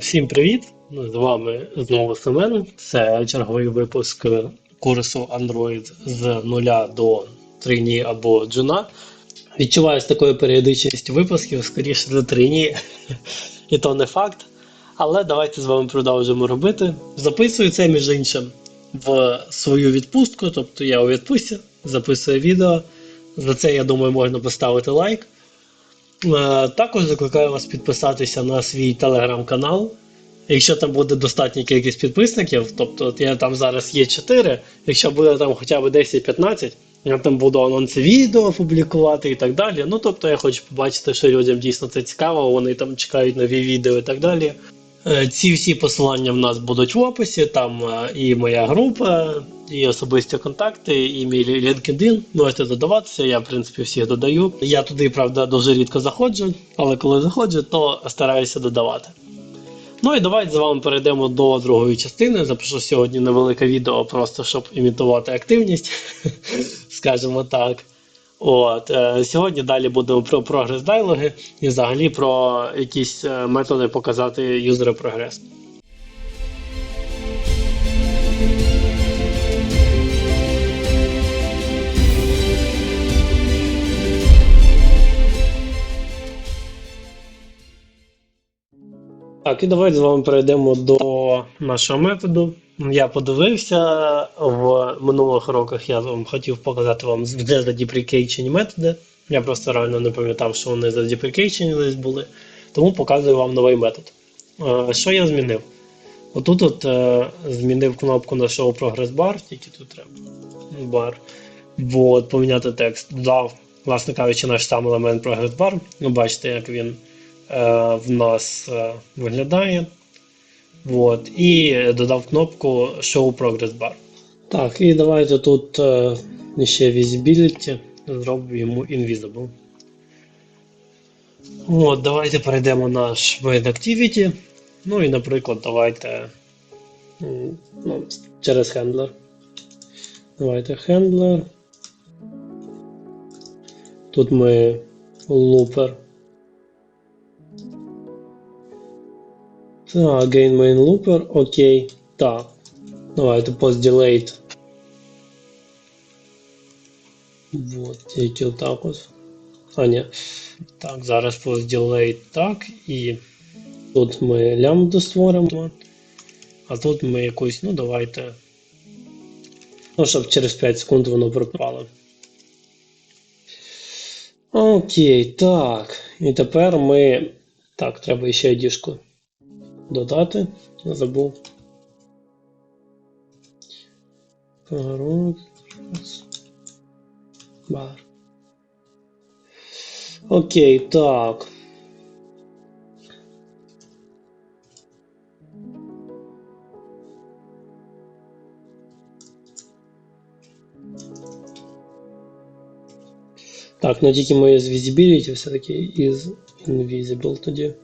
Всім привіт! З вами знову Семен. Це черговий випуск курсу Android з нуля до трині або джуна. Відчуваю з такою періодичністю випусків, скоріше за трині, і то не факт. Але давайте з вами продовжимо робити. Записую це, між іншим, в свою відпустку, тобто я у відпустці, записую відео. За це, я думаю, можна поставити лайк. Е, Також закликаю вас підписатися на свій телеграм-канал. Якщо там буде достатня кількість підписників, тобто я там зараз є 4, якщо буде там хоча б 10-15, я там буду анонси відео публікувати і так далі. Ну тобто я хочу побачити, що людям дійсно це цікаво, вони там чекають нові відео і так далі. Е, Ці всі посилання в нас будуть в описі, там е, і моя група, і особисті контакти, і мій LinkedIn. Можете додаватися, я в принципі всіх додаю. Я туди, правда, дуже рідко заходжу, але коли заходжу, то стараюся додавати. Ну і давайте з вами перейдемо до другої частини. Запишу сьогодні невелике відео, просто щоб імітувати активність, скажімо так. От, е, Сьогодні далі будемо про прогрес дайлоги і взагалі про якісь е, методи показати юзеру прогрес. Так, і давайте з вами перейдемо до нашого методу. Я подивився в минулих роках, я вам хотів показати вам вже задеприкейчені методи. Я просто реально не пам'ятав, що вони задеприкейчені десь були. Тому показую вам новий метод. Е, Що я змінив? Отут от, е, змінив кнопку на show Progress Bar, тільки тут треба бар. Вот, поміняти текст. Додав, власне кажучи, наш сам елемент Progress Bar. Ну, бачите, як він е, в нас е, виглядає. Вот. І додав кнопку Show Progress Bar. Так, і давайте тут е, ще Visibility. Зробимо йому Invisible. От, Давайте перейдемо на наш Main Activity. Ну і, наприклад, давайте ну, через хендлер. Давайте хендлер. Тут ми looper. Так, gain main looper, окей. Так. Давайте post delayed. Вот, тільки отак от. А, ні. Так, зараз post delayed так. І тут ми лямбду створимо. А тут ми якусь, ну давайте. Ну, щоб через 5 секунд воно пропало. Окей, так. І тепер ми. Так, треба ще діжку додати. Забув. Бар. Окей, так. Так, ну тільки моє з visibility все-таки із invisible тоді.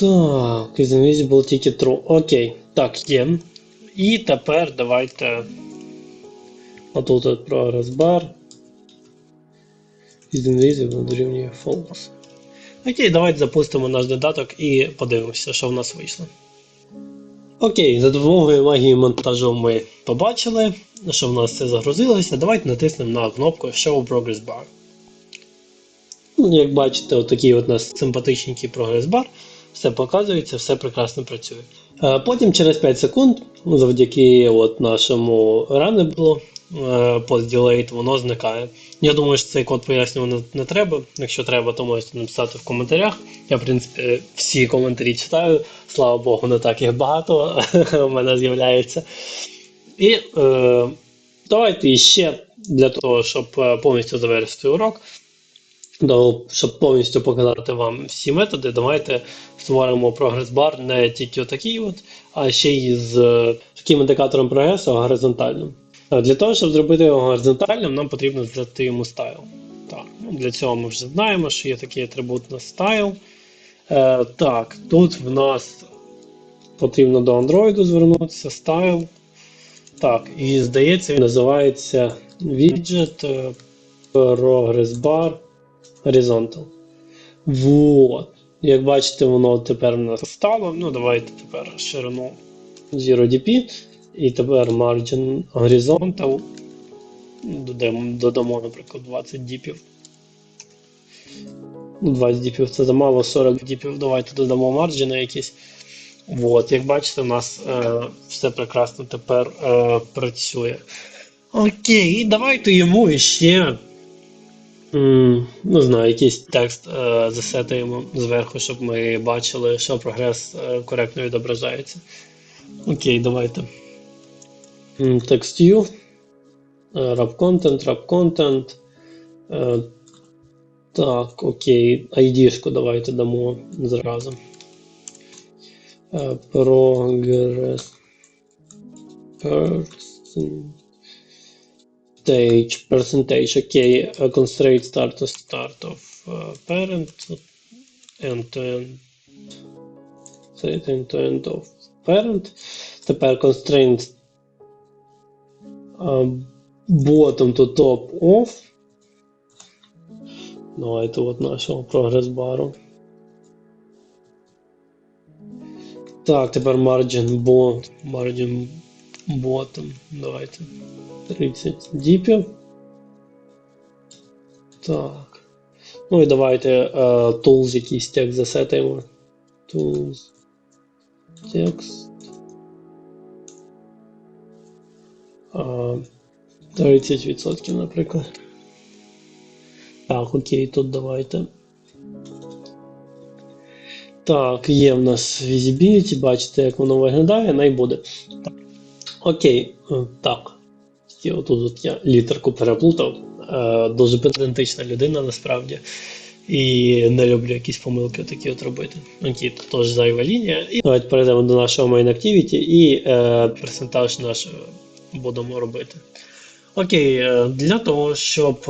Так, із invisible тільки true. Окей, так, є. І тепер давайте. Отут от progress bar. Із invisible дорівнює false. Окей, давайте запустимо наш додаток і подивимося, що в нас вийшло. Окей, за допомогою магії монтажу ми побачили, що в нас все загрузилося. Давайте натиснемо на кнопку Show Progress Bar. Ну, Як бачите, отакий от у нас симпатичненький прогрес-бар. Все показується, все прекрасно працює. Е, Потім через 5 секунд, ну, завдяки от нашому ранеблу, post-delayed, воно зникає. Я думаю, що цей код пояснювати не треба. Якщо треба, то можете написати в коментарях. Я, в принципі, всі коментарі читаю. Слава Богу, не так їх багато у мене з'являється. І е, давайте ще для того, щоб е, повністю завершити урок. До, щоб повністю показати вам всі методи, давайте створимо прогрес-бар не тільки отакий, от, а ще й з е, таким індикатором прогресу горизонтальним. Е, Для того, щоб зробити його горизонтальним, нам потрібно задати йому стайл. Так, ну, Для цього ми вже знаємо, що є такий атрибут на стайл. Е, Так, тут в нас потрібно до Android звернутися, стайл. Так, і здається, він називається widget е, horizontal. Вот. Як бачите, воно тепер в нас стало. Ну, давайте тепер ширину 0dp. І тепер margin horizontal. Додамо, наприклад, 20 діпів. 20 діпів це замало, 40 діпів. Давайте додамо марджини якісь. От, як бачите, у нас е, все прекрасно тепер е, працює. Окей, давайте йому ще. Не знаю, якийсь текст е, засетуємо зверху, щоб ми бачили, що прогрес е, коректно відображається. Окей, давайте. М, Text view. Е, content, wrap content. Е, Так, окей. ID-шку давайте дамо зразу. Е, Progress. Percentage. Percentage. Окей. Е, Constraint start to start of е, parent. End to end. Це end to end of parent. Тепер constraint е, bottom to top of. Давайте от нашого прогрес-бару. Так, тепер margin bot, margin bottom. Давайте. 30 діпів. Так. Ну і давайте е, tools якийсь текст засетаємо. Tools. Текст. А, 30%, наприклад. Так, окей, тут давайте. Так, є в нас visibility, бачите, як воно виглядає, най буде. Так. Окей, е, так. От я літерку переплутав. Е, дуже педантична людина насправді. І не люблю якісь помилки такі от робити. Окей, тут теж зайва лінія. І давайте перейдемо до нашого main activity і е, персентаж наш будемо робити. Окей, е, для того, щоб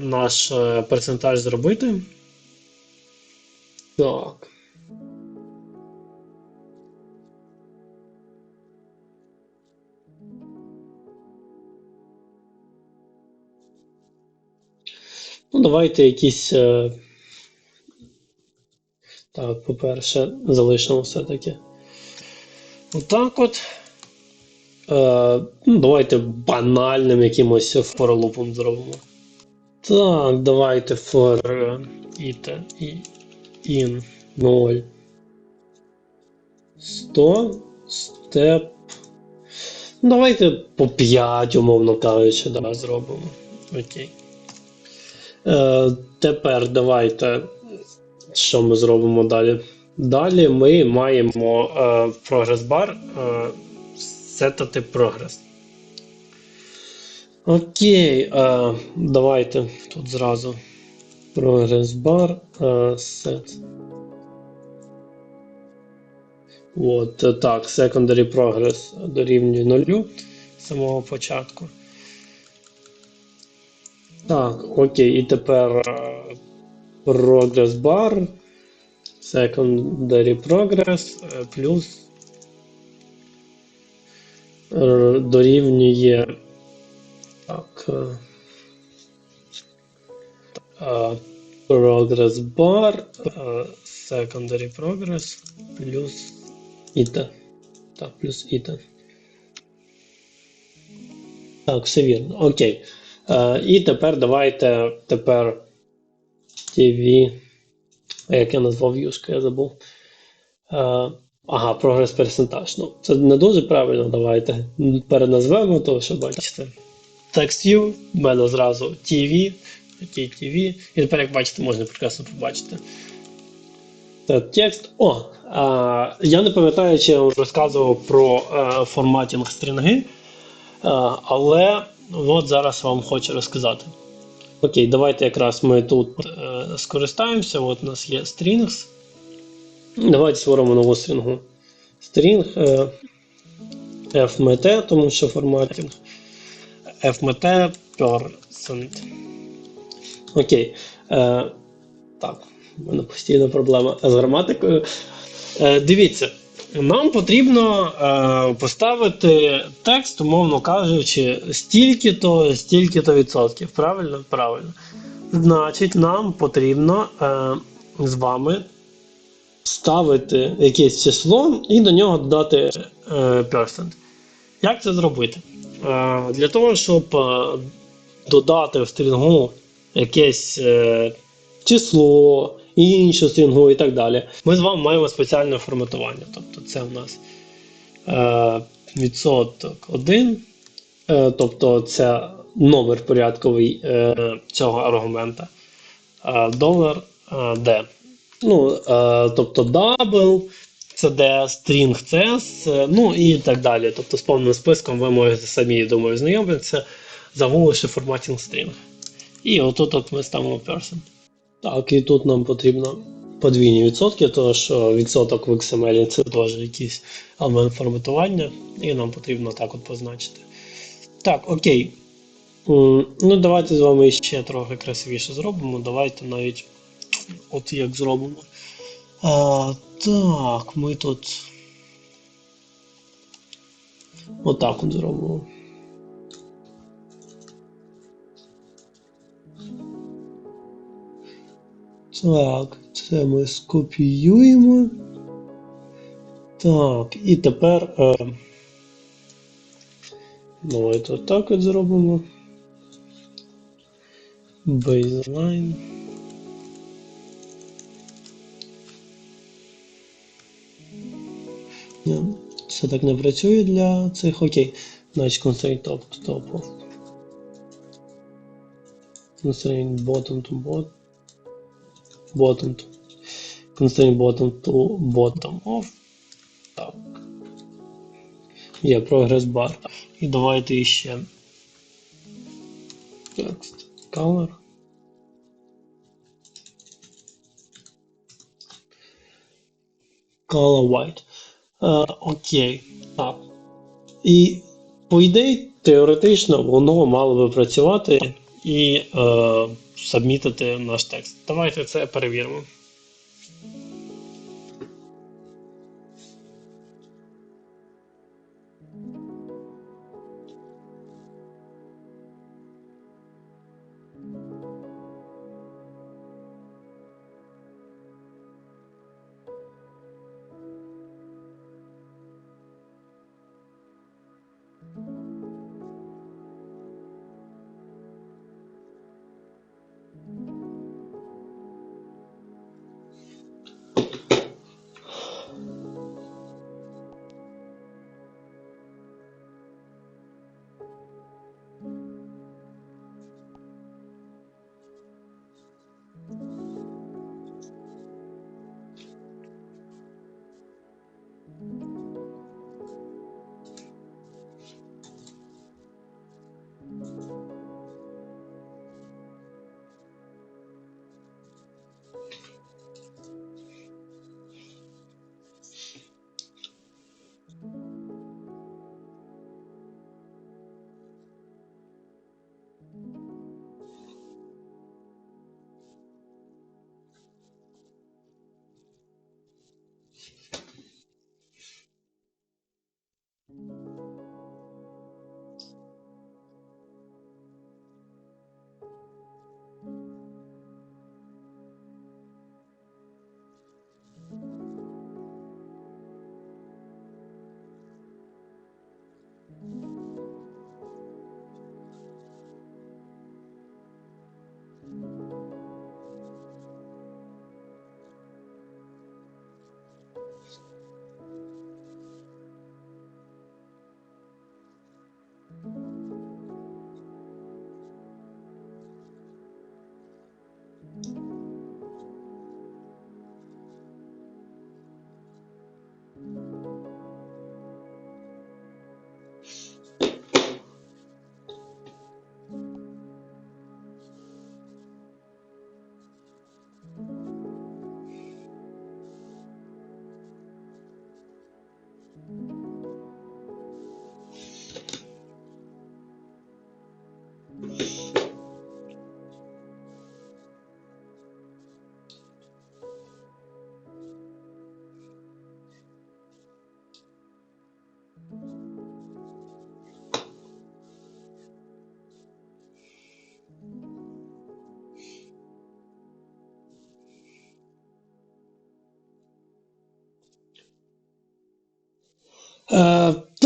наш персентаж зробити. Так. Ну, давайте якісь. е, Так, по-перше, залишимо все-таки. Отак от. Е, ну, давайте банальним якимось форолупом зробимо. Так, давайте for it in 0. 100 step. Ну, Давайте по 5, умовно кажучи, да, зробимо. Окей. Е, тепер давайте. Що ми зробимо далі? Далі ми маємо е, прогрес-бар. Е, сетати прогрес. Окей, е, давайте тут зразу прогрес бар set. От, е, так, secondary progress дорівнює нулю з самого початку. Так, окей, і тепер е, progress bar, secondary progress е, плюс е, дорівнює так, е, е, progress bar, е, secondary progress плюс ita. Так, плюс ita. Так, все вірно. Окей. Е, і тепер давайте тепер TV. Як я назвав юшка, я забув. Е, ага, прогрес персентаж. Ну, це не дуже правильно. Давайте переназвемо того, що бачите. Text view, в мене зразу TV, TV. І тепер, як бачите, можна прекрасно побачити. Це текст. О! А, я не пам'ятаю, чи я вам розказував про а, форматінг стрінги, а, але от зараз вам хочу розказати. Окей, давайте якраз ми тут е, скористаємося. От у нас є strings. Давайте створимо нову стрінгу. String е, fmt, тому що форматінг. fmt percent. Окей. Е, так, у мене постійна проблема з граматикою. Е, дивіться, нам потрібно е, поставити текст, умовно кажучи, стільки-то, стільки-то відсотків. Правильно? Правильно. Значить, нам потрібно е, з вами вставити якесь число і до нього додати е. Як це зробити? Е, для того, щоб е, додати в стрінгу якесь е, число, іншу стрінгу і так далі, ми з вами маємо спеціальне форматування. Тобто це у нас е, відсоток 1, е, тобто це номер порядковий е, цього аргумента. Е, долар е, D. Ну, е, тобто double, це D, string це S, е, ну і так далі. Тобто з повним списком ви можете самі, думаю, знайомитися, загугливши форматінг string. І отут от ми ставимо person. Так, і тут нам потрібно подвійні відсотки, тому що відсоток в XML це теж якийсь елемент форматування, і нам потрібно так от позначити. Так, окей. Ну, давайте з вами ще трохи красивіше зробимо. Давайте навіть от як зробимо. А, так, ми тут. Отак от зробимо. Так, це ми скопіюємо. Так, і тепер. Е, давайте отак от зробимо. Baseline. Ні, Це так не працює для цих. Окей. Значить, constraint top to top. Constraint bottom to bottom. Bottom to. Constraint bottom to bottom of. Так. Є прогрес бар. І давайте ще. Text. Color. Color white. Е, окей. Так. І по ідеї, теоретично, воно мало би працювати і е, сабмітити наш текст. Давайте це перевіримо.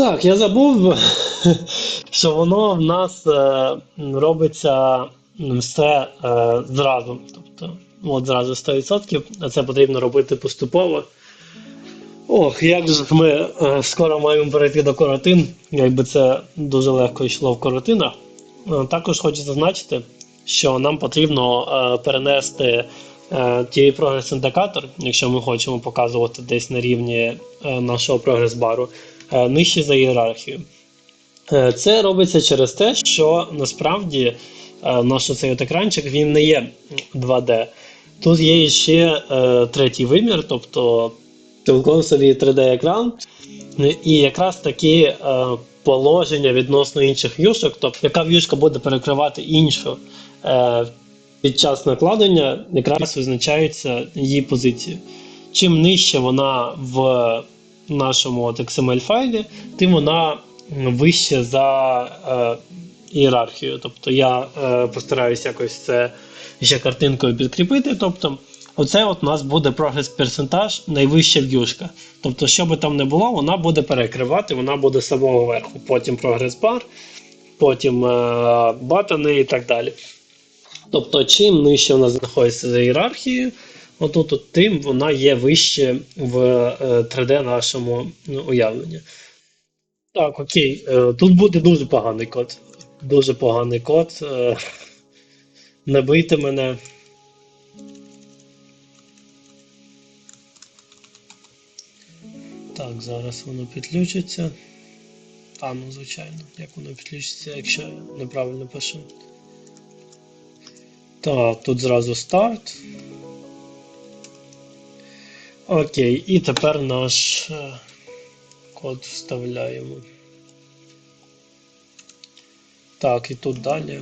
Так, я забув, що воно в нас е, робиться все е, зразу. Тобто, от зразу 100%, а це потрібно робити поступово. Ох, як же ми е, скоро маємо перейти до коротин, якби це дуже легко йшло в коротинах. Е, також хочу зазначити, що нам потрібно е, перенести е, тієї прогрес-індикатор, якщо ми хочемо показувати десь на рівні е, нашого прогрес-бару, е, нижче за ієрархію. Е, Це робиться через те, що насправді е, наш цей от екранчик він не є 2D. Тут є ще третій вимір, тобто цілком собі 3D-екран. І якраз такі положення відносно інших в'юшок, тобто яка в'юшка буде перекривати іншу під час накладення, якраз визначається її позиція. Чим нижче вона в нашому XML файлі, тим вона вище за е, ієрархію. Тобто я е, постараюся якось це ще картинкою підкріпити. Тобто, оце от у нас буде прогрес персентаж найвища в'юшка. Тобто, що би там не було, вона буде перекривати, вона буде з самого верху. Потім прогрес бар, потім е, батани і так далі. Тобто, чим нижче вона знаходиться за ієрархією, отут, от, тим вона є вище в е, 3D нашому ну, уявленні. Так, окей, е, тут буде дуже поганий код. Дуже поганий код. е, Не бийте мене. Так, зараз воно підключиться. А, ну звичайно, як воно підключиться, якщо я неправильно пишу. Так, тут зразу старт. Окей, і тепер наш е, код вставляємо. Так, і тут далі.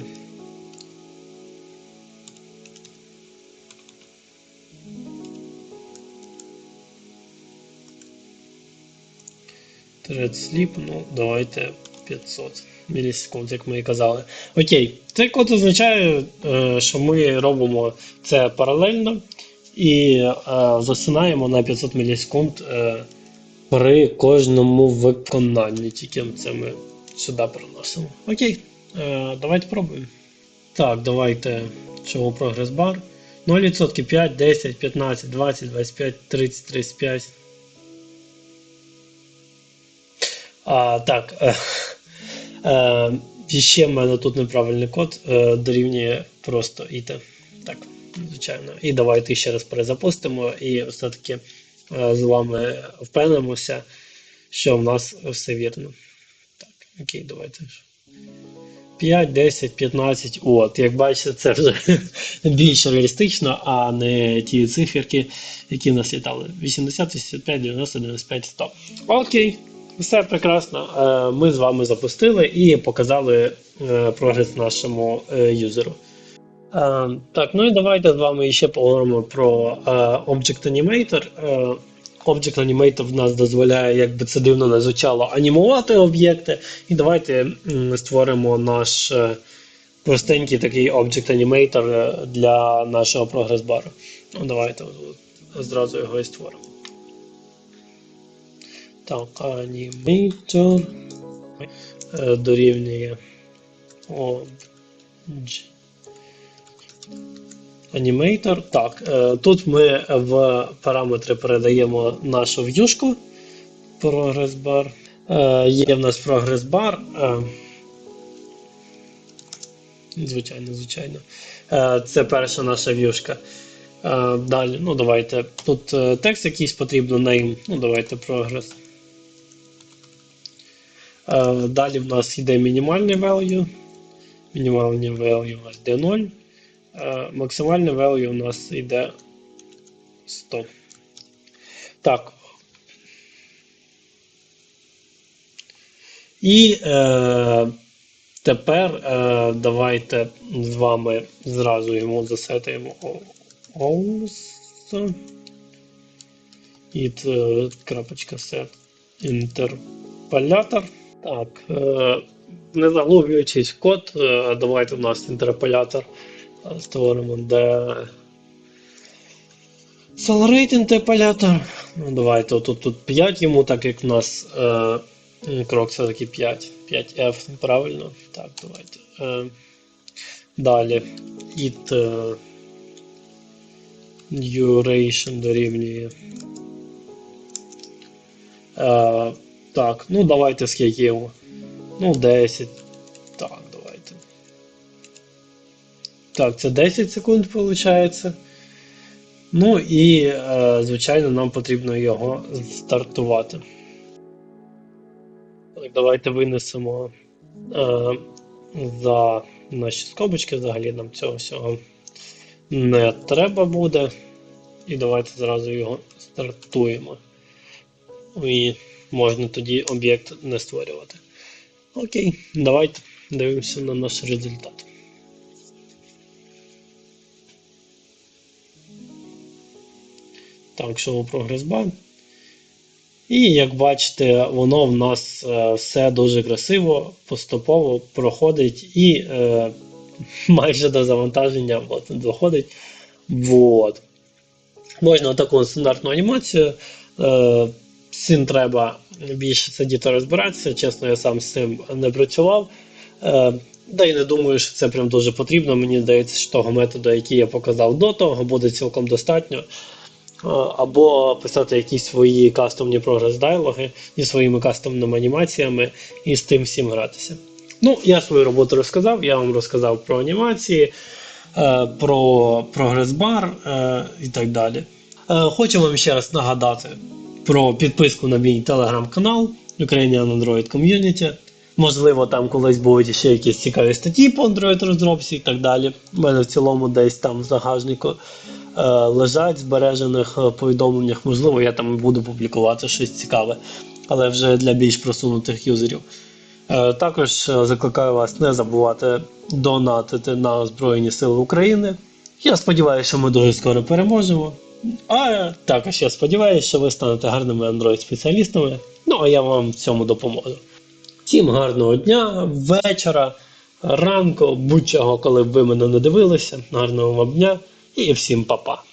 Sleep, ну, давайте 500 мілісекунд, як ми і казали. Окей, цей код означає, е, що ми робимо це паралельно і е, засинаємо на 500 мілісекунд е, при кожному виконанні. Тільки це ми сюди переносимо. Окей, е, давайте пробуємо. Так, давайте чого прогрес бар. 0%, 5, 10, 15, 20, 25, 30, 35. А, так. Е, е, ще в мене тут неправильний код е, дорівнює просто іте. Так, звичайно. І давайте ще раз перезапустимо і все-таки е, з вами впевнимося, що в нас все вірно. Так, окей, давайте. 5, 10, 15. От, як бачите, це вже більш реалістично, а не ті циферки, які нас літали. 80, 85, 90, 95, 100. Окей. Все прекрасно. Е, Ми з вами запустили і показали е, прогрес нашому юзеру. Е, Так, ну і давайте з вами ще поговоримо про е, Object Animator. Е, Object Animator в нас дозволяє, як би це дивно не звучало, анімувати об'єкти. І давайте створимо наш простенький такий Object Animator для нашого прогрес-бару. Ну, давайте зразу його і створимо. Так, е, дорівнює Obj. Анімейтор. Так, е, тут ми в параметри передаємо нашу в'юшку. Прогрес-бар. Е, Є в нас прогрес-бар. Е, Звичайно, звичайно. Це перша наша в'юшка. Далі, ну давайте. Тут текст якийсь потрібно name. Ну, давайте прогрес. Далі в нас йде мінімальний value. Мінімальний value у нас йде 0. Максимальний value у нас йде 100. Так. І е, тепер е, давайте з вами зразу йому засетаємо also. І крапочка set інтерполятор. Так, е, не заглублюючись код, е, давайте у нас інтерполятор створимо, де Accelerate інтерполятор. Ну, давайте отут тут 5 йому, так як у нас е, Крок все-таки 5. 5F, правильно? Так, давайте. Е, далі. It е, duration дорівнює. Е, так, ну давайте скільки його. Ну, 10. Так, це 10 секунд виходить. Ну і, е, звичайно, нам потрібно його стартувати. Так, давайте винесемо е, за наші скобочки. Взагалі нам цього всього не треба буде. І давайте зразу його стартуємо. І можна тоді об'єкт не створювати. Окей, давайте дивимося на наш результат. Так, progress bar. І як бачите, воно в нас е, все дуже красиво, поступово проходить і е, майже до завантаження от, доходить. Вот. Можна таку стандартну анімацію. Е, цим треба більше сидіти розбиратися. Чесно, я сам з цим не працював. Е, да і не думаю, що це прям дуже потрібно. Мені здається, що того методу, який я показав до того, буде цілком достатньо. Е, Або писати якісь свої кастомні прогрес-дайлоги зі своїми кастомними анімаціями і з тим всім гратися. Ну, я свою роботу розказав, я вам розказав про анімації, е, про прогрес-бар е, і так далі. Хочу вам ще раз нагадати про підписку на мій телеграм-канал Ukrainian Android Community. Можливо, там колись будуть ще якісь цікаві статті по Android розробці і так далі. У мене в цілому десь там в загажнику лежать збережених е, повідомленнях. Можливо, я там буду публікувати щось цікаве, але вже для більш просунутих юзерів. Е, Також е, закликаю вас не забувати донатити на Збройні Сили України. Я сподіваюся, що ми дуже скоро переможемо. А також я сподіваюся, що ви станете гарними Android-спеціалістами. Ну а я вам в цьому допоможу. Всім гарного дня, вечора, ранку, будь-чого, коли б ви мене не дивилися. Гарного вам дня і всім па-па.